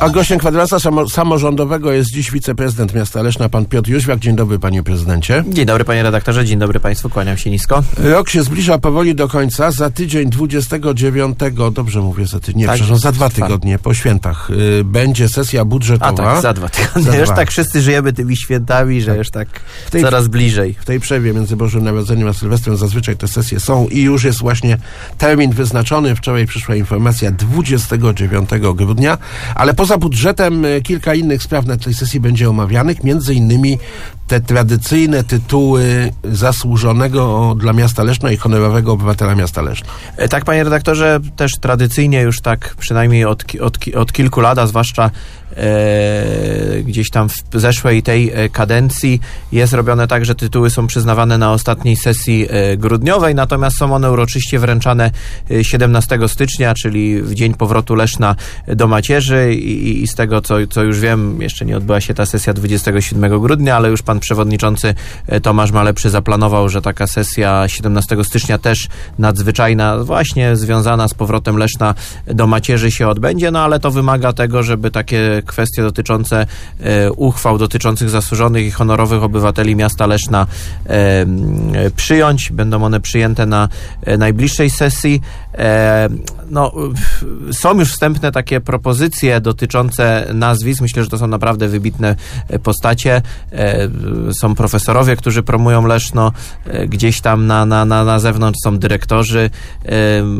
A gościem kwadransa samo, samorządowego jest dziś wiceprezydent miasta Leszna, pan Piotr Jóźwiak. Dzień dobry, panie prezydencie. Dzień dobry, panie redaktorze, dzień dobry państwu, kłaniam się nisko. Rok się zbliża powoli do końca. Za tydzień 29, dobrze mówię za tydzień, nie, Tak, przepraszam, za dwa tygodnie po świętach y, będzie sesja A budżetowa. tak, za dwa tygodnie. Za już dwa. tak wszyscy żyjemy tymi świętami, że już tak tej- coraz bliżej. W tej przerwie między Bożym Narodzeniem a Sylwestrem zazwyczaj te sesje są i już jest właśnie termin wyznaczony. Wczoraj przyszła informacja 29 grudnia, ale poza budżetem y, kilka innych spraw na tej sesji będzie omawianych, między innymi te tradycyjne tytuły zasłużonego dla miasta Leszno i honorowego obywatela miasta Leszno. E, Tak, panie redaktorze, też tradycyjnie już tak przynajmniej od, od, od kilku lat, a zwłaszcza e, gdzieś tam w zeszłej tej e, kadencji jest robione tak, że tytuły są przyznawane na ostatniej sesji e, grudniowej, natomiast są one uroczyście wręczane e, 17 stycznia, czyli w dzień powrotu Leszna do macierzy i, i- i z tego, co, co już wiem, jeszcze nie odbyła się ta sesja 27 grudnia, ale już pan przewodniczący e, Tomasz Malepszy zaplanował, że taka sesja 17 stycznia też nadzwyczajna, właśnie związana z powrotem Leszna do macierzy się odbędzie, no ale to wymaga tego, żeby takie kwestie dotyczące e, uchwał dotyczących zasłużonych i honorowych obywateli miasta Leszna e, przyjąć. Będą one przyjęte na najbliższej sesji. No, są już wstępne takie propozycje dotyczące nazwisk. Myślę, że to są naprawdę wybitne e, postacie. E, Są profesorowie, którzy promują Leszno. E, Gdzieś tam na, na, na, na zewnątrz są dyrektorzy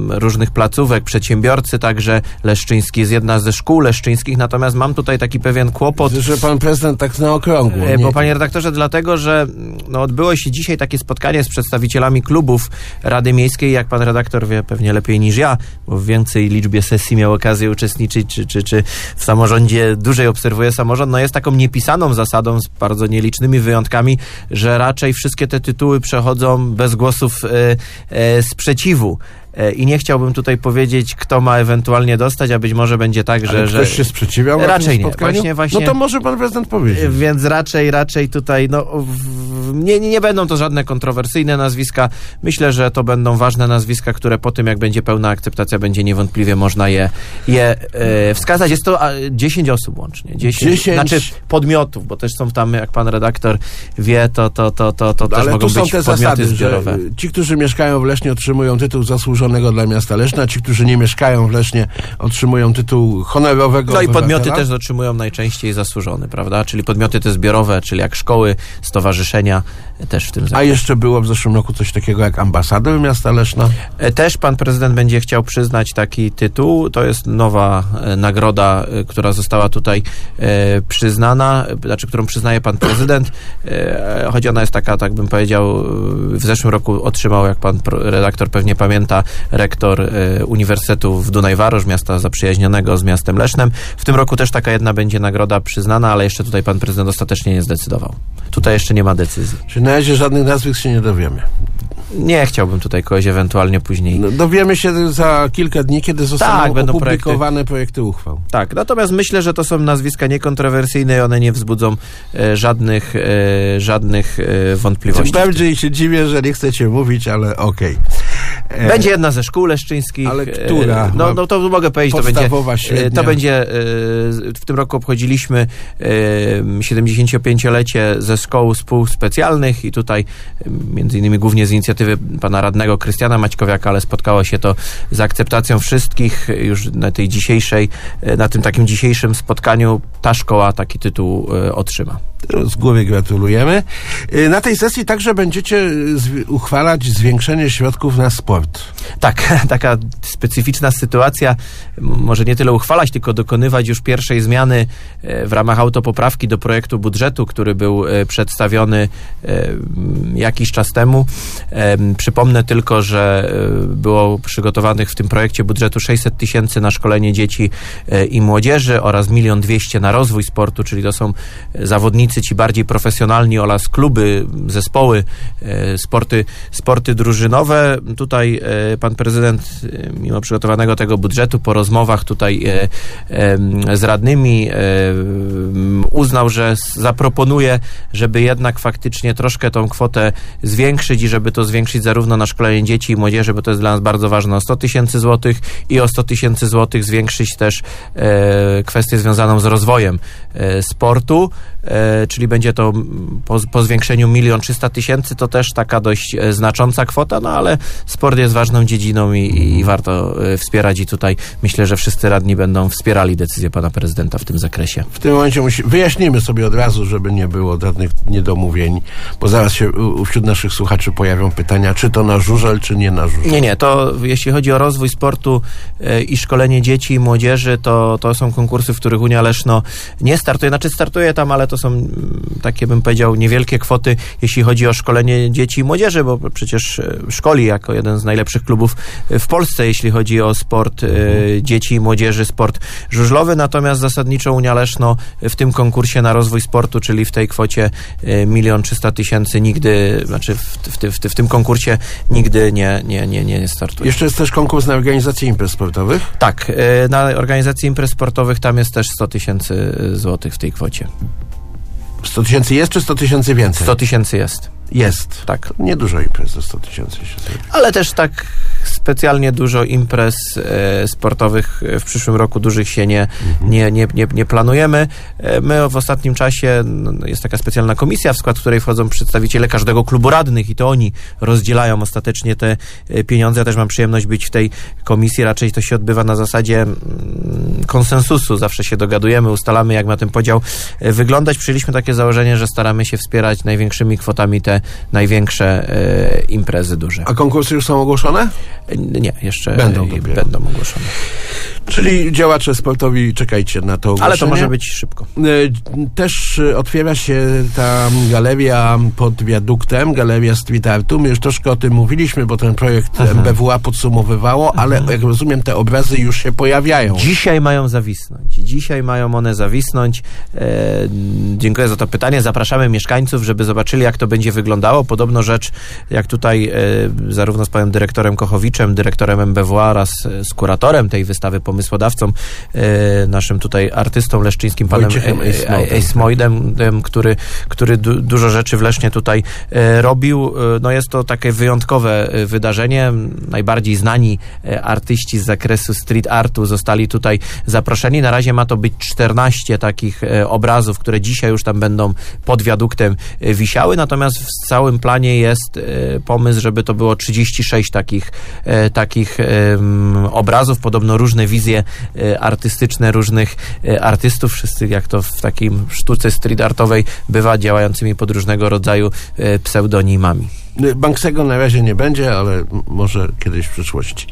różnych placówek, przedsiębiorcy, także Leszczyński jest jedna ze szkół leszczyńskich. Natomiast mam tutaj taki pewien kłopot. Że pan prezydent tak na okrągło. Nie? Bo panie redaktorze, dlatego, że no, odbyło się dzisiaj takie spotkanie z przedstawicielami klubów Rady Miejskiej, jak pan redaktor wie pewnie lepiej niż ja, bo w większej liczbie sesji miał okazję uczestniczyć, czy, czy, czy w samorządzie dłużej obserwuje samorząd, no jest taką niepisaną zasadą z bardzo nielicznymi wyjątkami, że raczej wszystkie te tytuły przechodzą bez głosów e, e, sprzeciwu. E, I nie chciałbym tutaj powiedzieć, kto ma ewentualnie dostać, a być może będzie tak, Ale że... że ktoś się sprzeciwiał Raczej nie. Właśnie- właśnie- No to może pan prezydent powiedzieć. Więc raczej, raczej tutaj, no, w, nie, nie będą to żadne kontrowersyjne nazwiska. Myślę, że to będą ważne nazwiska, które po tym, jak będzie pełna akceptacja, będzie niewątpliwie można je, je e, wskazać. Jest to a, 10 osób łącznie. 10, 10. Znaczy podmiotów, bo też są tam, jak pan redaktor wie, to, to, to, to, to też Ale mogą tu są być te podmioty zasady, zbiorowe. że ci, którzy mieszkają w Lesznie otrzymują tytuł dla miasta Leszna, ci, którzy nie mieszkają w Lesznie otrzymują tytuł honorowego No i obywatela. podmioty też otrzymują najczęściej zasłużony, prawda? Czyli podmioty te zbiorowe, czyli jak szkoły, stowarzyszenia, też w tym A zakresie. jeszcze było w zeszłym roku coś takiego jak ambasador miasta Leszna. E, Też pan prezydent będzie chciał przyznać taki tytuł. To jest nowa e, nagroda, e, która została tutaj przyznana, znaczy którą przyznaje pan prezydent. Choć ona jest taka, tak bym powiedział, w zeszłym roku otrzymał, jak pan redaktor pewnie pamięta, rektor e, Uniwersytetu w Dunajwarosz, miasta zaprzyjaźnionego z miastem Lesznem. W tym roku też taka jedna będzie nagroda przyznana, ale jeszcze tutaj pan prezydent ostatecznie nie zdecydował. Tutaj jeszcze nie ma decyzji. Czyli na razie żadnych nazwisk się nie dowiemy. Nie chciałbym tutaj kogoś ewentualnie później No, dowiemy się za kilka dni, kiedy zostaną Tak, będą opublikowane projekty uchwał. Tak, natomiast myślę, że to są nazwiska niekontrowersyjne i one nie wzbudzą e, żadnych, e, żadnych e, Tym wątpliwości. bardziej się dziwię, że nie chcecie mówić, ale okej. E, Będzie jedna ze szkół leszczyńskich. Ale e, która? No, no to mogę powiedzieć, to będzie. E, średnia. To będzie. e, W tym roku obchodziliśmy e, 75-lecie ze szkoł spółspecjalnych i tutaj e, między innymi głównie z inicjatywy pana radnego Krystiana Maćkowiaka, ale spotkało się to z akceptacją wszystkich już na tej dzisiejszej, e, na tym takim dzisiejszym spotkaniu ta szkoła taki tytuł e, otrzyma. Z góry gratulujemy. Y, Na tej sesji także będziecie y, uchwalać zwiększenie środków na sport. Tak, taka specyficzna sytuacja. Może nie tyle uchwalać, tylko dokonywać już pierwszej zmiany e, w ramach autopoprawki do projektu budżetu, który był przedstawiony jakiś czas temu. Em, Przypomnę tylko, że było przygotowanych w tym projekcie budżetu 600 tysięcy na szkolenie dzieci i młodzieży oraz milion dwieście na rozwój sportu, czyli to są zawodnicy ci bardziej profesjonalni oraz kluby, zespoły, e, sporty, sporty drużynowe. Tutaj e, pan prezydent, e, mimo przygotowanego tego budżetu, po rozmowach tutaj z radnymi uznał, że zaproponuje, żeby jednak faktycznie troszkę tą kwotę zwiększyć i żeby to zwiększyć zarówno na szkolenie dzieci i młodzieży, bo to jest dla nas bardzo ważne, o 100 tysięcy złotych i o 100 tysięcy złotych zwiększyć też kwestię związaną z rozwojem sportu, czyli będzie to po, po zwiększeniu milion trzysta tysięcy, to też taka dość e, znacząca kwota, no ale sport jest ważną dziedziną i, i warto e, wspierać i tutaj myślę, że wszyscy radni będą wspierali decyzję pana prezydenta w tym zakresie. W tym momencie musi, wyjaśnimy sobie od razu, żeby nie było żadnych niedomówień, bo zaraz się wśród naszych słuchaczy pojawią pytania, czy to na żużel, czy nie na żużel. Nie, nie, to jeśli chodzi o rozwój sportu e, i szkolenie dzieci i młodzieży, to, to są konkursy, w których Unia Leszno nie startuje. Znaczy startuje tam, ale to są mm, takie, bym powiedział, niewielkie kwoty, jeśli chodzi o szkolenie dzieci i młodzieży, bo przecież e, szkoli jako jeden z najlepszych klubów e, w Polsce, jeśli chodzi o sport e, dzieci i młodzieży, sport żużlowy. Natomiast zasadniczo Unia Leszno w tym konkursie na rozwój sportu, czyli w tej kwocie milion trzysta tysięcy nigdy, znaczy w, w, w, w tym konkursie nigdy nie, nie, nie, nie startuje. Jeszcze jest też konkurs na organizację imprez sportowych. Tak, na organizacji imprez sportowych tam jest też 100 tysięcy złotych w tej kwocie. 100 tysięcy jest, czy 100 tysięcy więcej? 100 tysięcy jest, Jest. tak. Niedużo imprez za 100 tysięcy się zrobi. Ale też tak specjalnie dużo imprez e, sportowych w przyszłym roku dużych się nie, nie, nie, nie, nie planujemy. E, my w ostatnim czasie no, jest taka specjalna komisja, w skład której wchodzą przedstawiciele każdego klubu radnych i to oni rozdzielają ostatecznie te e, pieniądze. Ja też mam przyjemność być w tej komisji. Raczej to się odbywa na zasadzie mm, konsensusu. Zawsze się dogadujemy, ustalamy, jak ma ten podział e, wyglądać. Przyjęliśmy takie założenie, że staramy się wspierać największymi kwotami te największe e, imprezy duże. A konkursy już są ogłoszone? Nie, jeszcze Będą dopiero. będą ogłoszone. Czyli działacze sportowi, czekajcie na to ogłoszenie. Ale to może być szybko. E, Też otwiera się ta galeria pod wiaduktem, galeria street artu. My już troszkę o tym mówiliśmy, bo ten projekt Mhm. MBWA podsumowywało, ale jak rozumiem, te obrazy już się pojawiają. Dzisiaj mają zawisnąć. Dzisiaj mają one zawisnąć. E, dziękuję za to pytanie. Zapraszamy mieszkańców, żeby zobaczyli, jak to będzie wyglądało. Podobno rzecz, jak tutaj e, zarówno z panem dyrektorem Kochowiczem, dyrektorem MBWA oraz e, z kuratorem tej wystawy, pomysłodawcą, e, naszym tutaj artystą leszczyńskim, panem Wojciechem e, e, em, który, który du, dużo rzeczy w Lesznie tutaj robił. No jest to takie wyjątkowe wydarzenie. Najbardziej znani artyści z zakresu street artu zostali tutaj zaproszeni. Na razie ma to być 14 takich obrazów, które dzisiaj już tam będą pod wiaduktem wisiały, natomiast w całym planie jest pomysł, żeby to było 36 takich, takich obrazów, podobno różne wizje e, artystyczne różnych e, artystów, wszyscy jak to w takim sztuce street artowej bywa, działającymi pod różnego rodzaju e, pseudonimami. Banksego na razie nie będzie, ale może kiedyś w przyszłości.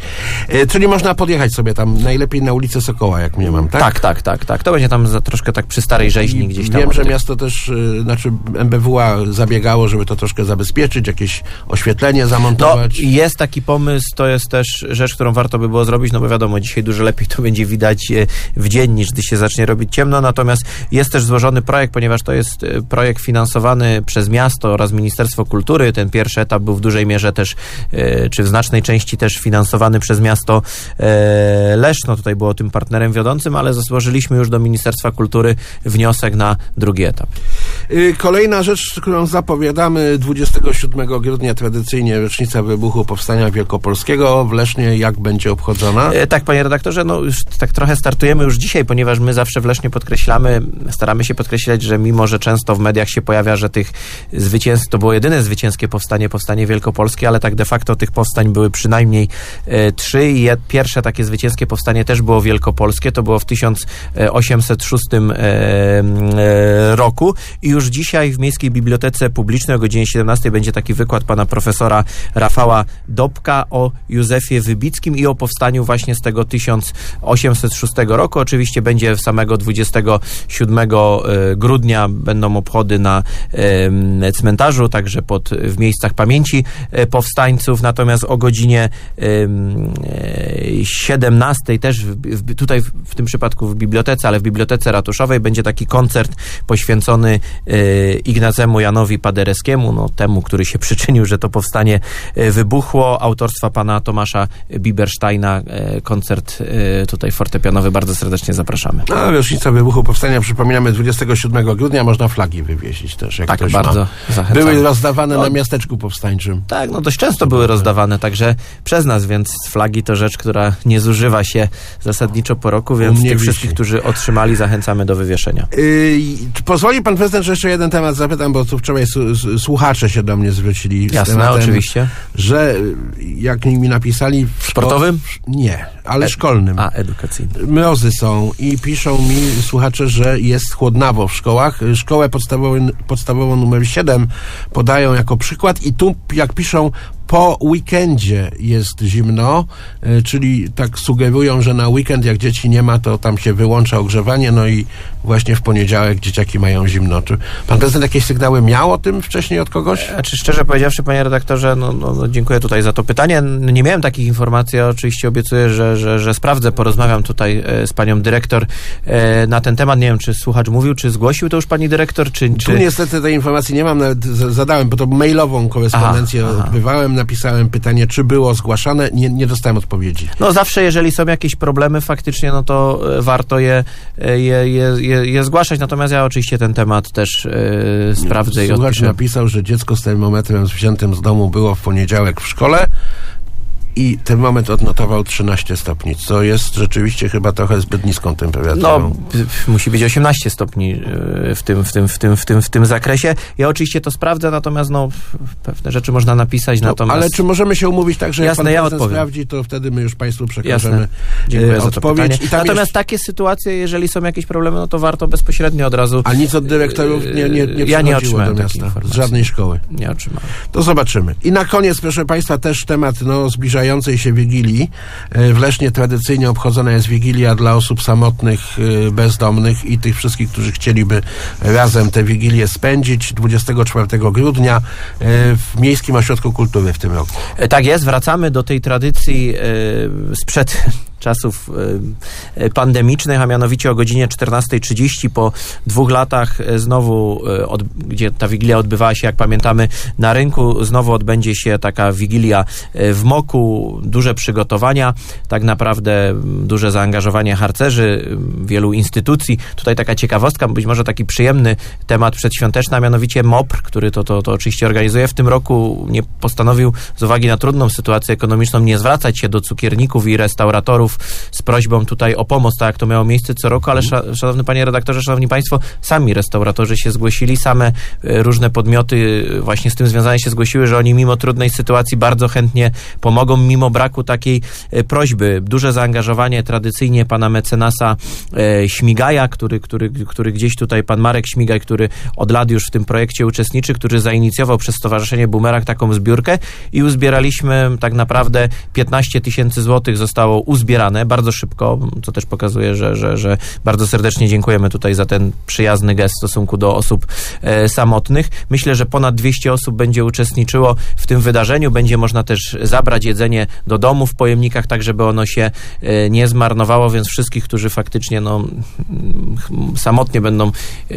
E, Czyli można podjechać sobie tam najlepiej na ulicę Sokoła, jak mnie mam, tak? Tak, tak, tak, tak. To będzie tam za, troszkę tak przy Starej Rzeźni I gdzieś tam. Wiem, że miasto też, y, znaczy MBWA zabiegało, żeby to troszkę zabezpieczyć, jakieś oświetlenie No, zamontować. jest taki pomysł, to jest też rzecz, którą warto by było zrobić, no bo wiadomo, dzisiaj dużo lepiej to będzie widać e, w dzień, niż gdy się zacznie robić ciemno, natomiast jest też złożony projekt, ponieważ to jest e, projekt finansowany przez miasto oraz Ministerstwo Kultury, ten pierwszy etap był w dużej mierze też, e, czy w znacznej części też finansowany przez miasto e, Leszno, tutaj było tym partnerem wiodącym, ale złożyliśmy już do Ministerstwa Kultury wniosek na drugi etap. Y, Kolejna rzecz, którą zapowiadamy 27 grudnia tradycyjnie rocznica wybuchu Powstania Wielkopolskiego w Lesznie. Jak będzie obchodzona? E, Tak, panie redaktorze, no już tak trochę startujemy już dzisiaj, ponieważ my zawsze w Lesznie podkreślamy, staramy się podkreślać, że mimo, że często w mediach się pojawia, że tych zwycięstw, to było jedyne zwycięskie powstanie, powstanie wielkopolskie, ale tak de facto tych powstań były przynajmniej e, trzy i pierwsze takie zwycięskie powstanie też było wielkopolskie, to było w 1806 e, e, roku i już dzisiaj w Miejskiej Bibliotece Publicznej o godzinie 17 będzie taki wykład pana profesora Rafała Dobka o Józefie Wybickim i o powstaniu właśnie z tego 1806 roku. Oczywiście będzie samego 27 e, grudnia będą obchody na cmentarzu, także pod, w miejscach pamięci e, powstańców, natomiast o godzinie em, e, 17 też w, tutaj w, w tym przypadku w bibliotece, ale w bibliotece ratuszowej będzie taki koncert poświęcony Ignacemu Janowi Paderewskiemu, no temu, który się przyczynił, że to powstanie e, wybuchło, autorstwa pana Tomasza Bibersteina, e, koncert tutaj fortepianowy, bardzo serdecznie zapraszamy. No, rocznica wybuchu powstania, przypominamy, 27 grudnia można flagi wywiesić też, jak Tak, ktoś bardzo ma. zachęcamy. Były rozdawane No. na miasteczku powstańczym. Tak, no dość często były rozdawane, także przez nas, więc flagi to rzecz, która nie zużywa się zasadniczo po roku, więc tych wisi. wszystkich, którzy otrzymali, zachęcamy do wywieszenia. Yy, pozwoli pan prezydent, że jeszcze jeden temat zapytam, bo tu wczoraj słuchacze się do mnie zwrócili Jasne, tematem, oczywiście. że y, jak mi napisali... W szko- Sportowym? Nie, ale E- szkolnym. A, edukacyjny. Mrozy są i piszą mi słuchacze, że jest chłodnawo w szkołach. Szkołę podstawową, podstawową numer 7 podają jako przykład i tu, jak piszą, po weekendzie jest zimno, y, czyli tak sugerują, że na weekend jak dzieci nie ma, to tam się wyłącza ogrzewanie, no i właśnie w poniedziałek dzieciaki mają zimno. Czy pan prezydent jakieś sygnały miał o tym wcześniej od kogoś? Znaczy, szczerze powiedziawszy, panie redaktorze, no, no, no, dziękuję tutaj za to pytanie. Nie miałem takich informacji, ja oczywiście obiecuję, że, że, że sprawdzę, porozmawiam tutaj e, z panią dyrektor e, na ten temat. Nie wiem, czy słuchacz mówił, czy zgłosił to już pani dyrektor, czy... Tu czy... niestety tej informacji nie mam, nawet zadałem, bo to mailową korespondencję Aha, aha. odbywałem, napisałem pytanie, czy było zgłaszane, nie, nie dostałem odpowiedzi. No zawsze, jeżeli są jakieś problemy faktycznie, no to e, warto je, je, je, je, je zgłaszać. Natomiast ja oczywiście ten temat też sprawdzę i Słuchacz odpiszę. napisał, że dziecko z termometrem wziętym z domu było w poniedziałek w szkole i termometr odnotował 13 stopni, co jest rzeczywiście chyba trochę zbyt niską temperaturą. No, musi być 18 stopni e, w tym, w tym, w tym, w tym, w tym zakresie. Ja oczywiście to sprawdzę, natomiast no, pewne rzeczy można napisać, No, natomiast... ale czy możemy się umówić tak, że jak Jasne, pan ja sprawdzi, to wtedy my już państwu przekażemy Jasne. Dziękuję e, za to odpowiedź. pytanie. Natomiast jest, takie sytuacje, jeżeli są jakieś problemy, no to warto bezpośrednio od razu... a nic od dyrektorów nie, nie, nie Ja nie otrzymałem do miasta, z żadnej szkoły. Nie otrzymałem. To zobaczymy. I na koniec, proszę Państwa, też temat no, zbliżającej się Wigilii. E, W Lesznie tradycyjnie obchodzona jest Wigilia dla osób samotnych, e, bezdomnych i tych wszystkich, którzy chcieliby razem tę Wigilię spędzić 24 grudnia e, w Miejskim Ośrodku Kultury w tym roku. Tak jest, wracamy do tej tradycji sprzed czasów e, pandemicznych, a mianowicie o godzinie 14.30 po dwóch latach e, znowu, e, od, gdzie ta wigilia odbywała się, jak pamiętamy, na rynku, znowu odbędzie się taka wigilia w Moku, duże przygotowania, tak naprawdę m, duże zaangażowanie harcerzy, wielu instytucji. Tutaj taka ciekawostka, być może taki przyjemny temat przedświąteczny, a mianowicie MOPR, który to, to, to oczywiście organizuje. W tym roku, nie postanowił z uwagi na trudną sytuację ekonomiczną nie zwracać się do cukierników i restauratorów z prośbą tutaj o pomoc, tak jak to miało miejsce co roku, ale sza, szanowny panie redaktorze, szanowni państwo, sami restauratorzy się zgłosili, same e, różne podmioty e, właśnie z tym związane się zgłosiły, że oni mimo trudnej sytuacji bardzo chętnie pomogą, mimo braku takiej e, prośby. Duże zaangażowanie tradycyjnie pana mecenasa Śmigaja, który, który, który gdzieś tutaj, pan Marek Śmigaj, który od lat już w tym projekcie uczestniczy, który zainicjował przez Stowarzyszenie Bumerang taką zbiórkę i uzbieraliśmy tak naprawdę 15 tysięcy złotych zostało bardzo szybko, co też pokazuje, że, że, że bardzo serdecznie dziękujemy tutaj za ten przyjazny gest w stosunku do osób e, samotnych. Myślę, że ponad 200 osób będzie uczestniczyło w tym wydarzeniu. Będzie można też zabrać jedzenie do domu w pojemnikach, tak żeby ono się e, nie zmarnowało, więc wszystkich, którzy faktycznie no, samotnie będą e,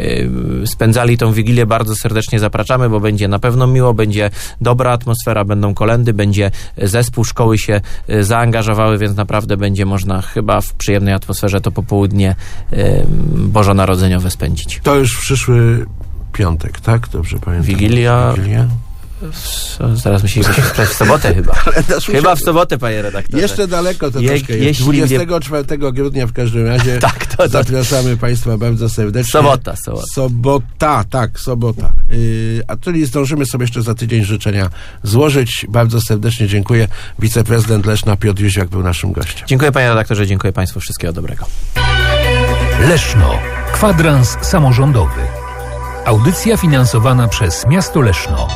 spędzali tą Wigilię, bardzo serdecznie zapraszamy, bo będzie na pewno miło, będzie dobra atmosfera, będą kolendy, będzie zespół szkoły się e, zaangażowały, więc naprawdę będzie można chyba w przyjemnej atmosferze to popołudnie e, bożonarodzeniowe spędzić. To już w przyszły piątek, tak? Dobrze pamiętam. Wigilia- Wigilia. W- Zaraz myśleliśmy w sobotę chyba. Chyba w sobotę, panie redaktorze. Jeszcze daleko to Je- troszkę jest. jeśli 24 grudnia w każdym razie Tak, to, to zapraszamy Państwa bardzo serdecznie. sobota, sobota. Sobota, tak, sobota. Yy, a czyli zdążymy sobie jeszcze za tydzień życzenia złożyć. Bardzo serdecznie dziękuję. Wiceprezydent Leszna Piotr Jóźwiak był naszym gościem. Dziękuję panie redaktorze, dziękuję państwu, wszystkiego dobrego. Leszno. Kwadrans samorządowy. Audycja finansowana przez miasto Leszno.